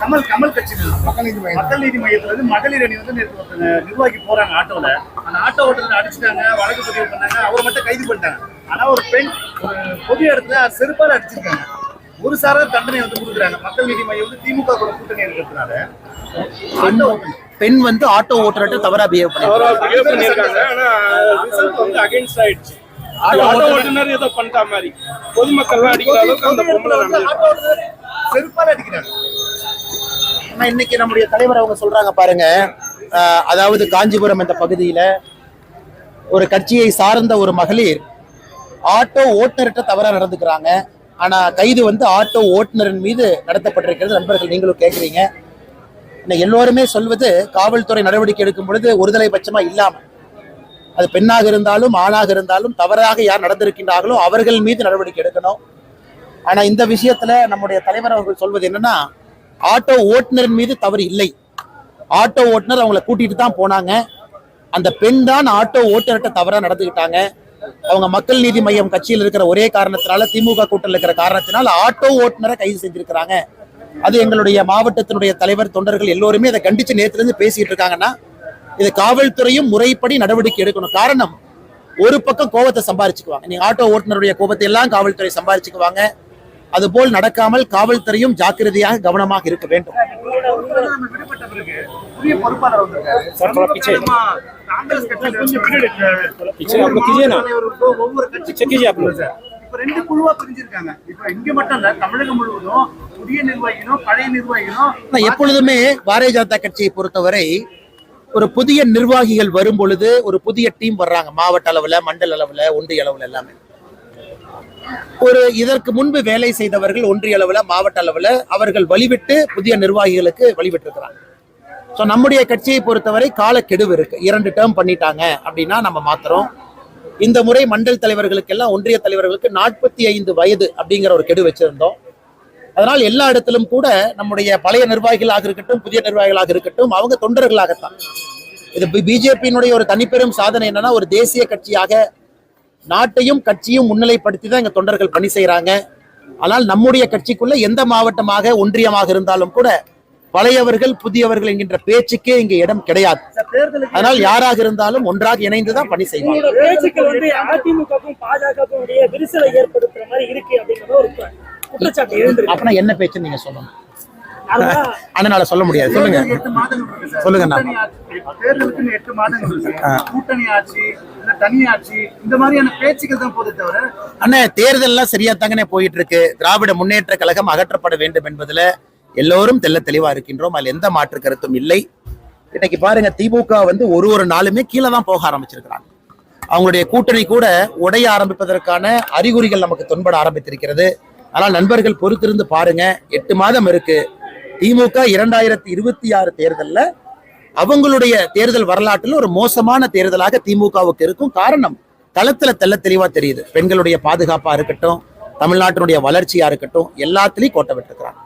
கமல் கமல் கட்சி மக்கள் நீதி மையம். மக்கள் நீதி மையத்துல இருந்து மகளிர் அணி வந்து நிர்வாகி போறாங்க ஆட்டோல. அந்த ஆட்டோ ஓட்டுநர் அடிச்சிட்டாங்க வழக்கு பதிவு பண்ணாங்க அவர் மட்டும் கைது பண்ணிட்டாங்க. ஆனா ஒரு பெண் ஒரு பொது இடத்துல செருப்பால அடிச்சிருக்காங்க. ஒரு சாரா தண்டனை வந்து கொடுக்குறாங்க. மக்கள் நீதி மையம் வந்து திமுக கூட கூட்டணி இருக்கிறதுனால. பெண் வந்து ஆட்டோ ஓட்டுறட்டு தவறா பிஹேவ் பண்ணி பண்ணிருக்காங்க ஆனா ரிசல்ட் வந்து அகைன்ஸ்ட் ஆயிடுச்சு ஆட்டோ ஆட்டோ ஓட்டுநர் ஓட்டுநர் ஏதோ பண்ணிட்ட மாதிரி. பொதுமக்கள்லாம் அடிக்கிற அளவுக்கு அந்த பொம்பளை நடந்து ஆட்டோ ஓட்டுநர் செருப்பால அடிக்கிறாங்க. ஆனா இன்னைக்கு நம்முடைய தலைவர் அவங்க சொல்றாங்க பாருங்க. அதாவது காஞ்சிபுரம் என்ற பகுதியில ஒரு கட்சியை சார்ந்த ஒரு மகளிர் ஆட்டோ ஓட்டுநர்கிட்ட தவறா நடந்துக்கிறாங்க. ஆனா கைது வந்து ஆட்டோ ஓட்டுநரின் மீது நடத்தப்பட்டிருக்கிறது. நண்பர்கள் நீங்களும் கேட்குறீங்க. எல்லோருமே சொல்வது காவல்துறை நடவடிக்கை எடுக்கும் பொழுது ஒருதலை பட்சமா இல்லாம அது பெண்ணாக இருந்தாலும் ஆணாக இருந்தாலும் தவறாக யார் நடந்திருக்கின்றார்களோ அவர்கள் மீது நடவடிக்கை எடுக்கணும். ஆனா இந்த விஷயத்துல நம்முடைய தலைவர் அவர்கள் சொல்வது என்னன்னா ஆட்டோ ஓட்டுநரின் மீது தவறு இல்லை. ஆட்டோ ஓட்டுநர் அவங்கள கூட்டிட்டு தான் போனாங்க. அந்த பெண் தான் ஆட்டோ ஓட்டுநர்கிட்ட தவறா நடந்துக்கிட்டாங்க அவங்க மக்கள் நீதி மையம் கட்சியில் இருக்கிற ஒரே காரணத்தினால திமுக கூட்டத்தில் இருக்கிற காரணத்தினால் ஆட்டோ ஓட்டுநரை கைது செஞ்சிருக்கிறாங்க. அது எங்களுடைய மாவட்டத்தினுடைய தலைவர் தொண்டர்கள் எல்லோருமே அதை கண்டிச்சு நேற்றுலேருந்து இருந்து பேசிட்டு இருக்காங்கன்னா இது காவல்துறையும் முறைப்படி நடவடிக்கை எடுக்கணும் காரணம் ஒரு பக்கம் கோபத்தை சம்பாரிச்சுக்குவாங்க நீங்க ஆட்டோ ஓட்டுநருடைய கோபத்தை எல்லாம் காவல்துறை சம்பாரிச்சுக்குவாங்க அதுபோல் நடக்காமல் காவல்துறையும் ஜாக்கிரதையாக கவனமாக இருக்க வேண்டும் எப்பொழுதுமே பாரதிய ஜனதா கட்சியை பொறுத்தவரை ஒரு புதிய நிர்வாகிகள் வரும் பொழுது ஒரு புதிய டீம் வர்றாங்க மாவட்ட அளவுல மண்டல அளவுல ஒன்றிய அளவுல எல்லாமே. ஒரு இதற்கு முன்பு வேலை செய்தவர்கள் ஒன்றிய அளவுல மாவட்ட அளவுல அவர்கள் வழிவிட்டு புதிய நிர்வாகிகளுக்கு வழிவிட்டிருக்கிறாங்க. ஸோ நம்முடைய கட்சியை பொறுத்தவரை காலக்கெடுவு இருக்கு. இரண்டு டேர்ம் பண்ணிட்டாங்க அப்படின்னா நம்ம மாத்துறோம். இந்த முறை மண்டல் தலைவர்களுக்கெல்லாம் ஒன்றிய தலைவர்களுக்கு நாற்பத்தி ஐந்து வயது அப்படிங்கிற ஒரு கெடு வச்சிருந்தோம். அதனால் எல்லா இடத்திலும் கூட நம்முடைய பழைய நிர்வாகிகளாக இருக்கட்டும் புதிய நிர்வாகிகளாக இருக்கட்டும் அவங்க தொண்டர்களாகத்தான். இது பிஜேபியினுடைய ஒரு தனிப்பெரும் சாதனை என்னன்னா ஒரு தேசிய கட்சியாக நாட்டையும் கட்சியும் முன்னிலைப்படுத்தி தான் எங்க தொண்டர்கள் பணி செய்றாங்க. ஆனால் நம்முடைய கட்சிக்குள்ள எந்த மாவட்டமாக ஒன்றியமாக இருந்தாலும் கூட பழையவர்கள் புதியவர்கள் என்கின்ற பேச்சுக்கே இங்க இடம் கிடையாது. அதனால் யாராக இருந்தாலும் ஒன்றாக இணைந்து தான் பணி செய்வாங்க. அப்படின்னா என்ன பேச்சு நீங்க சொல்லணும்? அதனால அதனால சொல்ல முடியாது. சொல்லுங்க. சொல்லுங்க தேர்தலுக்குன்னு எட்டு மாதங்கள் கூட்டணி ஆட்சி அண்ணே தேர்தல்லாம் சரியா தாங்கனே போயிட்டு இருக்கு திராவிட முன்னேற்ற கழகம் அகற்றப்பட வேண்டும் என்பதுல எல்லோரும் தெள்ள தெளிவா இருக்கின்றோம். அதுல எந்த மாற்று கருத்தும் இல்லை. இன்னைக்கு பாருங்க திமுக வந்து ஒரு ஒரு நாளுமே கீழே தான் போக ஆரம்பிச்சிருக்கிறாங்க. அவங்களுடைய கூட்டணி கூட உடைய ஆரம்பிப்பதற்கான அறிகுறிகள் நமக்கு தென்பட ஆரம்பித்திருக்கிறது. ஆனால் நண்பர்கள் பொறுத்திருந்து பாருங்க எட்டு மாதம் இருக்கு. திமுக இரண்டாயிரத்தி இருபத்தி ஆறு தேர்தலில் அவங்களுடைய தேர்தல் வரலாற்றில் ஒரு மோசமான தேர்தலாக திமுகவுக்கு இருக்கும் காரணம் களத்துல தெல்ல தெளிவா தெரியுது. பெண்களுடைய பாதுகாப்பா இருக்கட்டும் தமிழ்நாட்டினுடைய வளர்ச்சியா இருக்கட்டும் எல்லாத்துலயும் கோட்டை விட்டுருக்கிறாங்க.